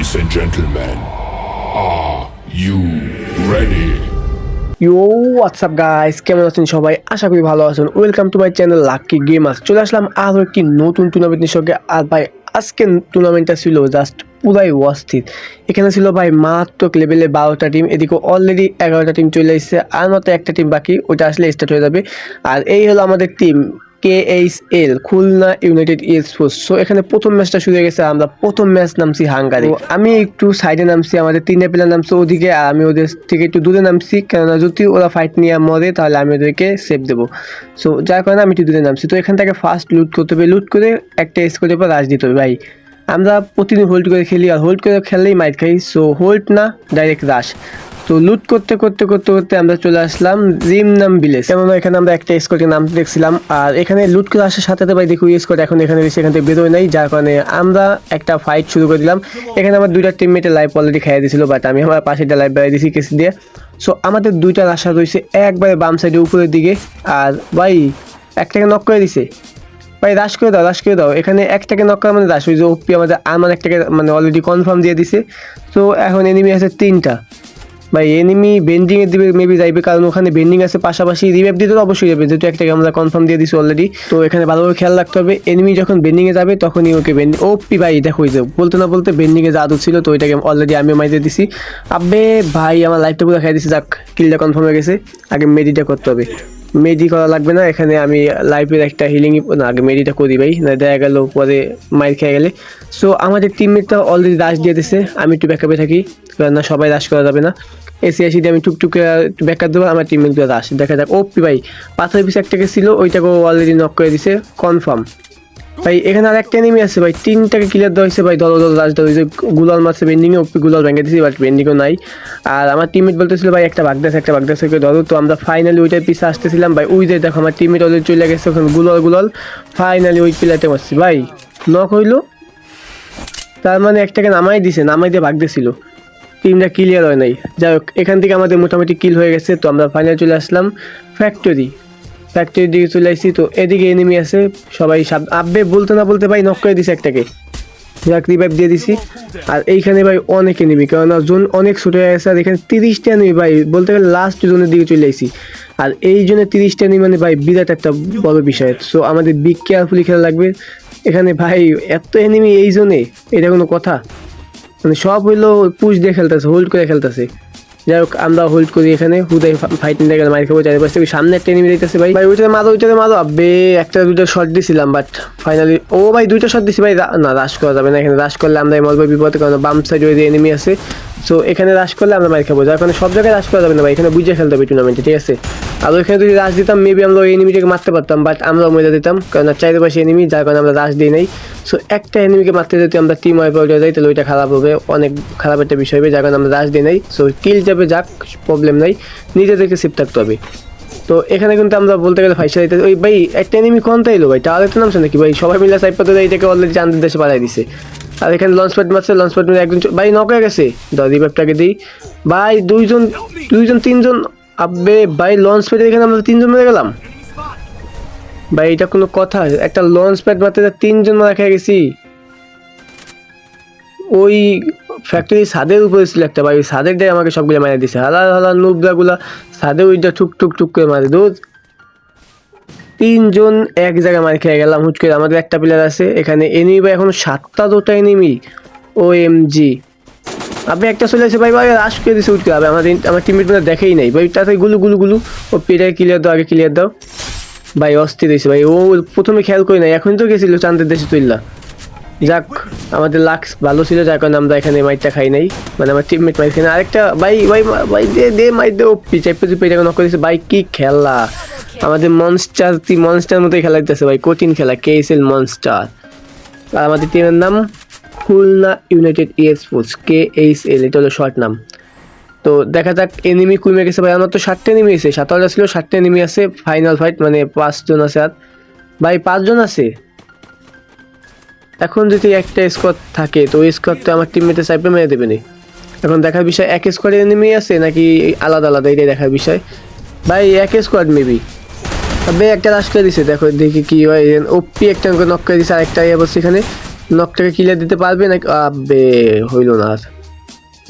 Ladies and gentlemen, are you ready? You what's up guys কেমন আছেন সবাই? আশা করি ভালো আছেন। Welcome to my channel Lucky Gamers চলে আসলাম আরও একটি নতুন টুর্নামেন্টের সঙ্গে। আর ভাই আজকে টুর্নামেন্টটা ছিল জাস্ট পুরাই অস্থির। এখানে ছিল ভাই মারাত্মক লেভেলে বারোটা টিম এদিকে অলরেডি এগারোটা টিম চলে এসেছে। আর মাত্র একটা টিম বাকি ওটা আসলে স্টার্ট হয়ে যাবে। আর এই হলো আমাদের team K H L Khulna United Sports so এখানে প্রথম ম্যাচটা শুরু হয়ে গেছে আমরা প্রথম ম্যাচ নামছি হাঙ্গারি। আমি একটু সাইডে নামছি আমাদের তিনটে প্লেয়ার নামছে ওদিকে আর আমি ওদের থেকে একটু দূরে নামছি। কেননা যদি ওরা ফাইট নিয়ে মরে তাহলে আমি ওদেরকে সেভ দেবো। সো যার কারণে আমি একটু দূরে নামছি। তো এখান থেকে ফার্স্ট লুট করতে হবে। লুট করে একটা স্কোরের পর রাজ দিতে হবে ভাই। আমরা প্রতিদিন হোল্ড করে খেলি আর হোল্ড করে খেললেই মাইট খাই। সো হোল্ড না ডাইরেক্ট রাশ তো লুট করতে করতে করতে করতে আমরা চলে আসলাম জিম নাম ভিলেজ কেননা এখানে আমরা একটা স্কোরের নাম দেখছিলাম। আর এখানে লুট করে আসার সাথে সাথে ভাই দেখো স্কোর এখন এখানে বেশি এখান থেকে বেরোয় নাই, যার কারণে আমরা একটা ফাইট শুরু করে দিলাম। এখানে আমার দুইটা টিমমেটের লাইফ অলরেডি খাইয়ে দিয়েছিল বাট আমি আমার পাশে একটা লাইফ বেড়াই দিয়েছি কেস দিয়ে। সো আমাদের দুইটা রাশা রয়েছে একবারে বাম সাইডে উপরের দিকে। আর ভাই, একটাকে নক করে দিছে। ভাই রাশ করে দাও রাশ করে দাও। এখানে একটাকে নক করা মানে রাশ ওই যে ওপি আমাদের আমার একটাকে মানে অলরেডি কনফার্ম দিয়ে দিছে। তো এখন এনিমি আছে তিনটা। ভাই এনিমি বেন্ডিং এর দিবে মেবি যাইবে, কারণ ওখানে বেন্ডিং আছে, পাশাপাশি রিভাইভ দিতে তো অবশ্যই যাবে যেহেতু একটাকে আমরা কনফার্ম দিয়ে দিছি অলরেডি তো এখানে ভালোভাবে খেয়াল রাখতে হবে। এনিমি যখন বেন্ডিং এ যাবে, তখনই ওকে বেন্ডিং ও পি ভাই, দেখো যে, বলতে না বলতে বেন্ডিং এ জাদু ছিল, তো ওইটাকে অলরেডি আমি মাইতে দিছি। আব্বে ভাই, আমার লাইফটা পুরো খাই দিছি, যাক কিলটা কনফার্ম হয়ে গেছে। আগে মেডিটা করতে হবে। মেডি করা লাগবে না, এখানে আমি লাইফের একটা হিলিং না, আগে মেডিটা করি ভাই, না দেখা গেল, পরে মাইর খেয়ে গেলে। সো আমাদের টিমমেটটা অলরেডি রাশ দিয়ে দিছে, আমি একটু ব্যাকআপে থাকি। কারণ না, সবাই রাশ করা যাবে না। এসি আসি আমি টুকটুক ব্যাকআপ দেবো, আমার টিম টিমমেটগুলো রাশ দেখা যাক। ও ভাই পাথর পিস একটাকে ছিল ওইটাকেও অলরেডি নক করে দিছে। কনফার্ম ভাই, এখানে আর একটা এনিমি আছে ভাই, তিনটাকে ক্লিয়ার দেওয়া হয়েছে ভাই, দল দল রাজ দল যে গুলাল মারছে বেন্ডিংয়ে ওপি গুলাল ভেঙে দিয়েছি বাট বেন্ডিংও নাই। আর আমার টিমমেট বলতেছিল, ভাই, একটা বাগদাস একটা বাগদাস থেকে ধরো। তো আমরা ফাইনালি ওইটার পিছে আসতেছিলাম। ভাই, ওই যে দেখো, আমার টিমমেট ওদের চলে গেছে, ওখানে গুলাল গুলাল। ফাইনালি ওই প্লেয়ারটা মারছি। ভাই নক হইল। তার মানে একটাকে নামাই দিছে, নামাই দিয়ে ভাগতেছিল টিমটা ক্লিয়ার হয় নাই। যাই হোক, এখান থেকে আমাদের মোটামুটি কিল হয়ে গেছে, তো আমরা ফাইনাল চলে আসলাম ফ্যাক্টরি ফ্যাক্টরির দিকে চলে আসছি, তো এদিকে এনিমি আছে, সবাই সাব আব্বে বলতে না বলতে ভাই নক করে দিছে একটাকে। যাক রিভাইভ দিয়ে দিছি। আর এইখানে ভাই অনেক এনিমি কেননা জোন অনেক ছোটো হয়ে গেছে, আর এখানে তিরিশটা এনিমি ভাই, বলতে গেলে লাস্ট জোনের দিকে চলে আসছি আর এই জন্য তিরিশটা এনিমি মানে ভাই বিরাট একটা বড় বিষয়। সো আমাদের বিগ কেয়ারফুলি খেলা লাগবে। এখানে ভাই এত এনিমি এই জোনে এটা কোনো কথা? মানে সব হইল পুশ দিয়ে খেলতেছে হোল্ড করে খেলতেছে। যাই হোক আমরা হোল্ড করি এখানে, হুদাই ফাইট গেলে মার খাব, চারিপাশ থেকে সামনে একটা এনিমি দিতেছে ভাই। ভাই, ওইটাতে মারো ওইটাতে মারো। আবে একটা দুটো শট দিছিলাম বাট ফাইনালি ও ভাই, দুইটা শট দিছি ভাই না রাশ করা যাবে না এখানে রাশ করলে আমরা মরবো বিপদে, কারণ বাম সাইড ওই এনিমি আছে। সো এখানে রাশ করলে আমরা মার খাব, যার কারণে সব জায়গায় রাশ করা যাবে না ভাই, এখানে বুঝে খেলতে হবে টুর্নামেন্টে ঠিক আছে? আর ওইখানে যদি রাশ দিতাম মেবি আমরা ওই এনিমিটাকে মারতে পারতাম বাট আমরা মরে দিতাম, কারণ চারিপাশে এনিমি যার কারণে আমরা রাশ দিই নাই। সো একটা এনিমিকে মারতে যদি আমরা টিম ওয়াইপ আউট হয়ে যাই, তাহলে ওইটা খারাপ হবে। অনেক খারাপ একটা বিষয় হবে, যার কারণে আমরা রাশ দিই নাই। সো কিল যাবে যাক প্রবলেম নাই। নিজেদেরকে সেফ থাকতে হবে। তো, এখানে কিন্তু আমরা বলতে গেলে ফাইসা দিতে ওই ভাই, একটা এনিমি কোন তাইলো ভাই? টাওয়ার একটা নামছে নাকি ভাই? সবাই মিলে সাইড পাতে এইটাকে অলরেডি জানতে দেশে পাঠাই দিছে। আর এখানে লঞ্চ প্যাড মারছে লঞ্চ প্যাড একজন চ- ভাই নক হয়ে গেছে। দাও রিভাইভটাকে দিই। ভাই, দুইজন দুইজন, তিনজন আব্বে, ভাই লঞ্চ প্যাডের এখানে আমরা তিনজন মেরে গেলাম। ভাই, এটা কোনো কথা। একটা লঞ্চ প্যাড মারতে তিনজন মারা খেয়ে গেছি। ওই ফ্যাক্টরি ছাদের উপরে ছিল একটা ভাই ছাদের দিয়ে আমাকে সবগুলো মারা দিছে। হালা হালা নুবদাগুলা ছাদে ওইটা টুক টুক টুক করে মারে। দুধ তিনজন এক জায়গায় মার খেয়ে গেলাম, হুট করে। আমাদের একটা প্লেয়ার আছে, এখানে এনিমি ভাই, এখন সাতটা দুটা এনিমি ও এম জি আপনি একটা চলে আসে ভাই ভাই রাশ করে দিছে উঠকে হবে আমাদের আমার টিমমেট দেখেই নাই। ভাই তাতে গুলু গুলু গুলু। ও পেটায় ক্লিয়ার দাও, আগে ক্লিয়ার দাও। ভাই, অস্থির হয়েছে ভাই। ও প্রথমে খেয়াল করি নাই এখন তো গেছিল চান্দের দেশে তুললা যাক, আমাদের লাক্স ভালো ছিল, যার কারণে আমরা এখানে মাইটটা খাই নাই। মানে আমার টিমমেট মাইট খাই না আরেকটা, ভাই ভাই ভাই, দে দে মাইট দে, ও পিছাই পেছু পেটাকে নক করেছে ভাই, কি খেলা। আমাদের মনস্টার তি মনস্টার মতোই খেলা দিতেছে ভাই, কঠিন খেলা, কে এস এল মনস্টার আর আমাদের টিমের নাম Khulna United E Sports K H L এটা হলো শর্ট নাম। তো দেখা যাক এনিমি কমে গেছে ভাই। আমার তো ষাটটা এনিমি আছে সাতাশটা ছিল ষাটটা এনিমি আছে ফাইনাল ফাইট মানে পাঁচজন আছে আর। ভাই, পাঁচজন আছে? এখন যদি একটা স্কোয়াড থাকে, তো ওই স্কোয়াড তো আমার টিমমেটে সাইপে মেরে দেবে নি। এখন দেখার বিষয়, এক স্কোয়াডে এনিমি আছে নাকি আলাদা আলাদা? এটাই দেখার বিষয়। ভাই, এক স্কোয়াড মেবি তবে একটা রাশ করে দিছে। দেখো, দেখি কি হয়। ওপি একটা নক করে দিছে, আরেকটা বসছে এখানে। নকটাকে ক্লিয়ার দিতে পারবে নাকি? আবে হইল না আর।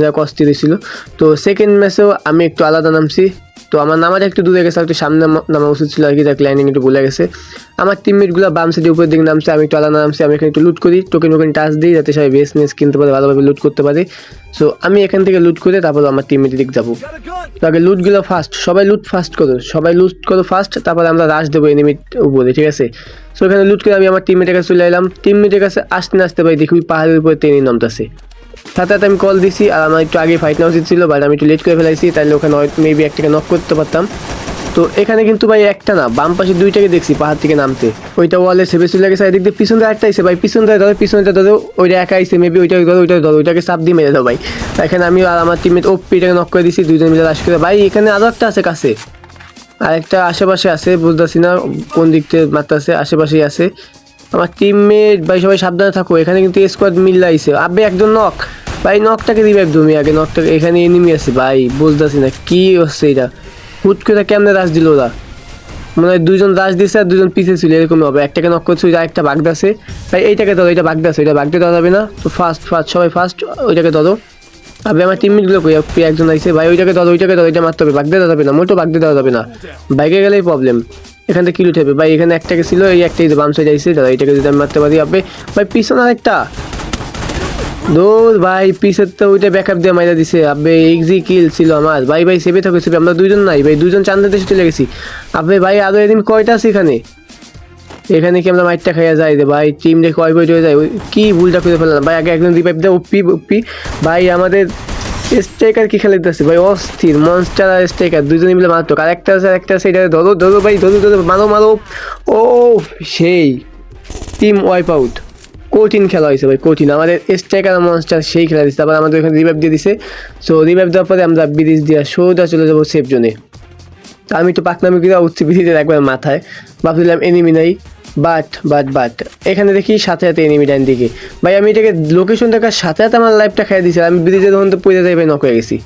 যা কষ্ট ছিল তো সেকেন্ড ম্যাচেও আমি একটু আলাদা নামছি। তো আমার নামাটা একটু দূরে গেছে একটু সামনে নামা- উচিত ছিল আর কি যাক লাইনিং একটু ভুলে গেছে। আমার টিমমেটগুলো বাম সাইডে উপরের দিকে নামছে, আমি একটু আলাদা নামছি, আমি এখানে একটু লুট করি টোকেন টোকেন টাচ দিই, যাতে সবাই বেস নেস কিনতে পারে, ভালোভাবে লুট করতে পারে। সো আমি এখান থেকে লুট করে তারপর আমার টিমমেটের দিক যাব। তো আগে লুটগুলো ফার্স্ট সবাই লুট ফার্স্ট করো, সবাই লুট করো ফার্স্ট তারপরে আমরা রাশ দেবো এনিমিট উপরে, ঠিক আছে? সো এখানে লুট করে আমি আমার টিমমেটের কাছে চলে এলাম। টিমমেটের কাছে আসতে না আসতে পারি দেখি পাহাড়ের উপরে ট্রেনে নামতেছে। সাথে সাথে আমি কল দিছি আর আমার একটু আগে ফাইট নেওয়া উচিত ছিল বাট আমি একটু লেট করে ফেলাইছি তাহলে ওখানে মেবি একটাকে নক করতে পারতাম। তো এখানে কিন্তু ভাই একটা না, বাম পাশে দুইটাকে দেখছি পাহাড় থেকে নামতে। ওইটা ওয়ালে সেভে চলে গেছে, এদিক দিয়ে পিছন দিয়ে একটা আইসে ভাই, পিছন দিয়ে ধরো পিছনটা ধরো, ওইটা একা আইসে মেবি ওইটাকে ধরো, ওইটা ধরো, ওইটাকে চাপ দিয়ে মেরে দাও ভাই। এখানে আমি আর আমার টিমের ও পিটাকে নক করে দিছি, দুইজন মিলে লাশ করে। ভাই, এখানে আরও একটা আছে কাছে। আরেকটা আশেপাশে আছে, বুঝতেছি না কোন দিক থেকে মারতেছে, আশেপাশেই আছে। আমার টিমমেট ভাই, সবাই সাবধানে থাকো। এখানে কিন্তু স্কোয়াড মিল্লাইছে আবে, একজন নক ভাই নকটাকে দিবে তুমি আগে। নকটাকে এখানে এনিমি আছে। ভাই, বুঝতেছি না, কি হচ্ছে এটা? হুট করে কেমনে রাশ দিল ওরা? মনে হয় দুজন রাশ দিছে আর দুজন পিছে ছিল, এরকম হবে। একটাকে নক করছে, ওইটা একটা বাগদাছে ভাই, এইটাকে ধরো এটা বাগদাছে এটা বাগতে দেওয়া যাবে না। তো ফার্স্ট ফার্স্ট সবাই ফার্স্ট ওইটাকে ধরো। আবে, আমার টিমমেটগুলো কই? একজন আইছে। ভাই, ওইটাকে ধরো ওইটাকে ধরো, ওইটা মারতে হবে। বাগতে দেওয়া যাবে না মোটো বাগতে দেওয়া যাবে না। বাইকে গেলেই প্রবলেম এখান থেকে কিলো উঠে ভাই, এখানে একটাকে ছিল, এই একটাই বাম সাইড আইছে দাদা, এটাকে যদি আমি মারতে পারি, আপনি ভাই, পিছনে আরেকটা। দৌড় ভাই পিসের তো ওইটা ব্যাকআপ দিয়ে মাইরা দিছে। আবে এক্সি কিল ছিল আমার। ভাই ভাই, সেভে থাকো, সেভে। আমরা দুইজন নাই, ভাই, দুইজন চান্দের দেশে চলে গেছি। আবে ভাই, আরও এদিন কয়টা আছে এখানে? এখানে কি আমরা মাইটটা খাইয়া যাই রে, ভাই? টিম দেখে কয় বই হয়ে যায়? কি ভুলটা করে ফেললাম। ভাই, আগে একজন রিপাইপ দেয় উপ্পি উপ্পি ভাই, আমাদের স্ট্রাইকার কি খেলে খেলাইতেছে ভাই, অস্থির মনস্টার আর স্ট্রাইকার দুজনে মিলে মারতো আর একটা আছে একটা এটা ধরো ধরো ভাই, ধরো ধরো, মারো মারো। ও, সেই টিম ওয়াইপ আউট কঠিন খেলা হয়েছে ভাই, কঠিন। আমাদের স্ট্রাইকার মনস্টার সেই খেলা দিচ্ছে তারপর আমাদের ওখানে রিভাইভ দিয়ে দিছে। সো রিভাইভ দেওয়ার পরে আমরা ব্রিজ দিয়ে সোজা চলে যাব সেফ জোনে আমি তো পাকনামি করে উঠছি ব্রিজের একবার মাথায়। ভাবছিলাম এনিমি নাই। বাট বাট বাট এখানে দেখি সাথে সাথে এনিমি ডাইন দিকে ভাই, আমি এটাকে লোকেশন দেখার সাথে সাথে আমার লাইফটা খেয়ে দিয়েছি আমি ব্রিজে তখন তো যাই, ভাই নক হয়ে গেছি।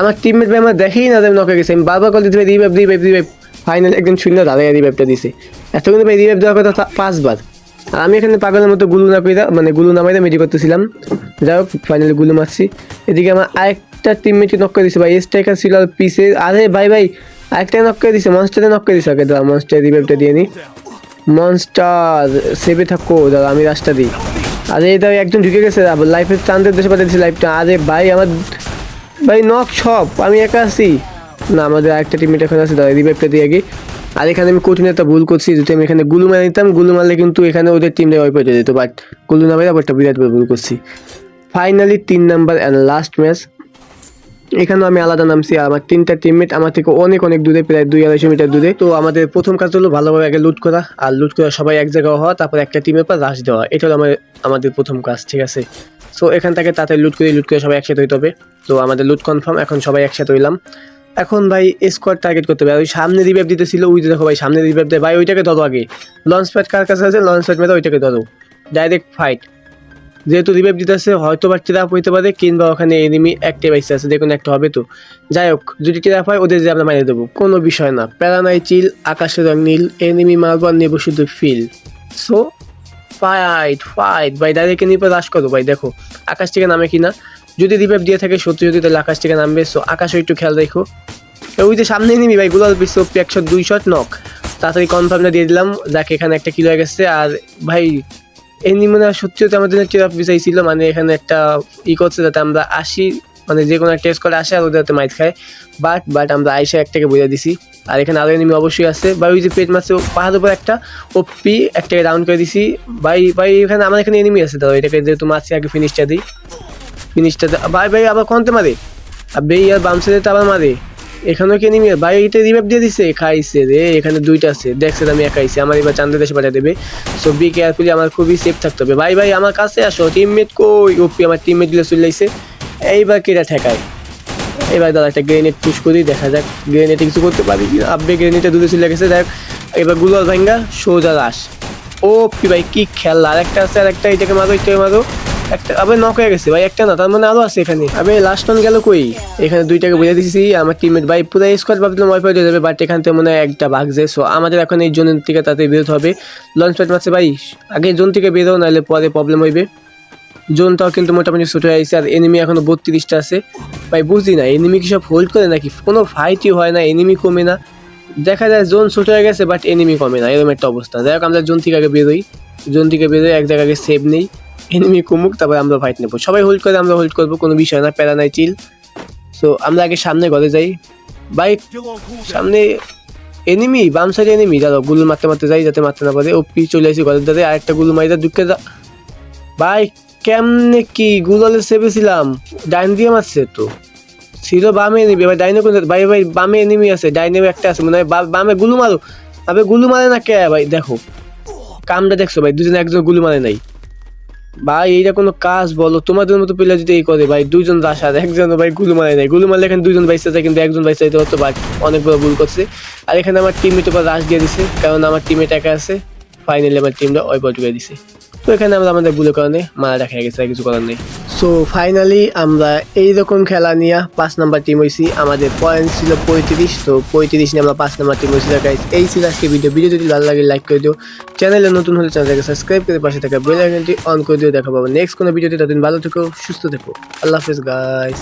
আমার টিমমেট ভাই আমার দেখেই না নক হয়ে গেছি। আমি বারবার কল দিতে ভাই রিভাইভ রিভাইভ রিভাইভ ফাইনাল একদম শূন্য দাঁড়ায় রিভাইভটা দিছে। এতক্ষণ ভাই রিভাইভ দেওয়ার কথা পাঁচবার। আর আমি এখানে পাগলের মতো গুলু না কইরা মানে গুলু নামাইতে মেডি করতেছিলাম। যাই হোক ফাইনালি গুলু মারছি। এদিকে আমার আরেকটা টিমমেটকে নক করে দিছে, ভাই। স্ট্রাইকার ছিল পিসে আরে ভাই ভাই আরেকটা নক করে দিছে মনস্টারে নক করে দিছে আগে দাঁড়া মনস্টার রিভাইভটা দিয়ে নি। মনস্টার, সেভে থাকো দাদা, আমি রাস্তা দিই। আরে, এটা একজন ঢুকে গেছে লাইফের চান্দের দেশে পাঠিয়ে দিচ্ছে লাইফটা আরে ভাই, আমার, ভাই নক সব আমি একা আছি। না, আমাদের আরেকটা টিমমেট এখন আছে, দাদা রিভাইভটা দিয়ে আগে। আর এখানে আমি কঠিন একটা ভুল করছি, যদি আমি এখানে গুলু মারে নিতাম, গুলু মারলে কিন্তু এখানে ওদের টিমটা ওয়াইপ হয়ে যেত বাট গুলু না মেরে একটা বিরাট ভুল করছি। ফাইনালি তিন নাম্বার অ্যান্ড লাস্ট ম্যাচ এখানেও আমি আলাদা নামছি, আমার তিনটা টিমমেট আমার থেকে অনেক অনেক দূরে, প্রায় দুই আড়াইশো মিটার দূরে। তো আমাদের প্রথম কাজ হলো ভালোভাবে আগে লুট করা, আর লুট করা সবাই এক জায়গায় হওয়া, তারপর একটা টিমের পর রাশ দেওয়া। এটা হলো আমার, আমাদের প্রথম কাজ, ঠিক আছে? সো এখান থেকে তাড়াতাড়ি লুট করে লুট করে সবাই একসাথে হইতে হবে। তো আমাদের লুট কনফার্ম এখন সবাই একসাথে হইলাম। এখন ভাই স্কোয়াড টার্গেট করতে হবে। ওই সামনে রিভাইভ দিতেছিল, ওই দেখো ভাই, সামনে রিভাইভ দেয়। ভাই, ওইটাকে ধরো আগে। লঞ্চ প্যাড কার কাছে আছে? লঞ্চ প্যাড মেরে ওইটাকে ধরো। ডাইরেক্ট ফাইট যেহেতু রিভাইভ দিতেছে হয়তো বা ট্রাপ হইতে পারে কিংবা ওখানে এনিমি অ্যাক্টিভ আইসে আছে দেখুন একটা হবে তো। যাই হোক যদি ট্রাপ হয়, ওদের যে আমরা মারিয়ে দেবো, কোনো বিষয় না। প্যারা নাই চিল, আকাশের রং নীল এনিমি মারবো আর নেব শুধু ফিল সো ফাইট ফাইট ভাই ডাইরেক্ট নিপে রাশ করো, ভাই, দেখো, আকাশ থেকে নামে কিনা। যদি রিভাইভ দিয়ে থাকে সত্যি যদি তাহলে আকাশ থেকে নামবে। সো আকাশও একটু খেয়াল রেখো। ওই যে সামনে নিবি ভাই গুলাল পিস একশো দুই শট নক তাড়াতাড়ি কনফার্মটা দিয়ে দিলাম। যাক এখানে একটা কিলো হয়ে গেছে, আর ভাই এমনি মানে সত্যি সত্যি আমাদের চেরাপ বিষয় ছিল মানে এখানে একটা ই করছে যাতে আমরা আসি মানে যে কোনো একটা টেস্ট করে আসে আর ওদের হাতে মাইট খায়। বাট বাট আমরা আইসা একটাকে বুঝে দিছি। আর এখানে আরও এনিমি অবশ্যই আছে। বা ওই যে পেট মাছে পাহাড়ের উপর একটা ওপি একটাকে ডাউন করে দিছি। ভাই ভাই, এখানে আমার এখানে এনিমি আছে দাদা, এটাকে যেহেতু মাছি আগে ফিনিশটা দিই। ফিনিশটা ভাই ভাই, আবার কনতে মারে? আর বেই আর বামসে আবার মারে। এখানেও কি এনিমি ভাই এটা রিভাইভ দিয়ে দিছে? খাইছে রে, এখানে দুইটা আছে। দেখছে আমি একাইছি আমার এবার চান্দের দেশে পাঠিয়ে দেবে। সো বি কেয়ারফুলি আমার খুবই সেফ থাকতে হবে। ভাই ভাই, আমার কাছে আসো। টিমমেট কই? ওপি, আমার টিমমেটগুলো চলে আইছে। এইবার কেটা ঠেকায়? এবার দাদা, একটা গ্রেনেড পুশ করি দেখা যাক গ্রেনেডে কিছু করতে পারি আব্বে গ্রেনেডটা দূরে চলে গেছে। দেখ, এবার গুলাল ভাঙ্গা সোজা লাশ। ও পি ভাই, কি খেলা। আরেকটা আছে, আরেকটা এটাকে মারো এটাকে মারো। একটা আবে নক হয়ে গেছে। ভাই, একটা না, তার মানে আরও আছে এখানে। আবে লাস্ট জন গেল কই? এখানে দুইটাকে বুঝে দিয়েছি আমার টিমমেট ভাই, পুরো স্কোয়াড ভাবলাম ওয়াইফাই হয়ে যাবে বাট এখান থেকে মনে হয় একটা বাগছে সো আমাদের এখন এই জোনের থেকে তাতে বেরোতে হবে। লঞ্চ প্যাড মারছে, ভাই, আগে জোন থেকে বেরো নাহলে পরে প্রবলেম হইবে। জোনটাও কিন্তু মোটামুটি ছোট হয়ে গেছে আর এনিমি এখনও বত্রিশটা আছে। ভাই, বুঝি না এনিমি কি সব হোল্ড করে নাকি? কোনো ফাইটই হয় না এনিমি কমে না। দেখা যায় জোন ছোট হয়ে গেছে বাট এনিমি কমে না, এরকম একটা অবস্থা। যাই হোক, আমরা জোন থেকে আগে বেরোই। জোন থেকে বেরোই, এক জায়গায় সেভ নেই। এনিমি কুমুক, তারপর আমরা ফাইট নেব। সবাই হোল্ড করে, আমরা হোল্ড করব, কোনো বিষয় না, প্যারা নাই চিল সো আমরা আগে সামনে ঘরে যাই। বাইক সামনে এনিমি বাম সাইডে এনিমি দাদা গুলো মারতে মারতে যাই, যাতে মারতে না পারে। ও পি চলে আসি ঘরের দাদা আরেকটা গুলো মারি দুঃখে যা। ভাই কেমনে কি গুগলে সেভেছিলাম ডাইন দিয়ে মারছে তো। ছিল বামে এনিমি এবার ডাইনে কোন ভাই ভাই, বামে এনিমি আছে, ডাইনে একটা আছে, মনে হয় বামে গুলু মারো আবে গুলু মারে না কে? ভাই, দেখো। কামটা দেখছ ভাই, দুজন একজন গুলু মারে নাই। ভাই, এইটা কোনো কাজ বলো। তোমাদের মতো পিলা যদি এই করে, ভাই, দুইজন রাশ আর একজন ভাই গুলু মারে নাই। গুলু মারলে এখানে দুইজন বাইসে যায়, কিন্তু একজন বাইসে হতো বাট অনেক বড় ভুল করছে। আর এখানে আমার টিমমেট উপর রাশ দিয়ে দিছে, কারণ আমার টিমে একা আছে। ফাইনালি আমার টিমটা ওই পর দিছে। তো এখানে আমরা আমাদের ভুলের কারণে মারা রাখা গেছে, আর কিছু করার নেই। সো ফাইনালি আমরা এই রকম খেলা নিয়ে পাঁচ নাম্বার টিম হয়েছি। আমাদের পয়েন্ট ছিল পঁয়ত্রিশ, তো পঁয়ত্রিশ নিয়ে আমরা পাঁচ নাম্বার টিম হয়েছি। দেখা এই ছিল আজকে ভিডিও ভিডিও যদি ভালো লাগে লাইক করে দিও। চ্যানেলে নতুন হলে চ্যানেলটাকে সাবস্ক্রাইব করে পাশে থাকা বেল আইকনটি অন করে দিও। দেখা পাবো নেক্সট কোনো ভিডিওতে ততদিন ভালো থেকো, সুস্থ থেকো। আল্লাহ হাফেজ গাইস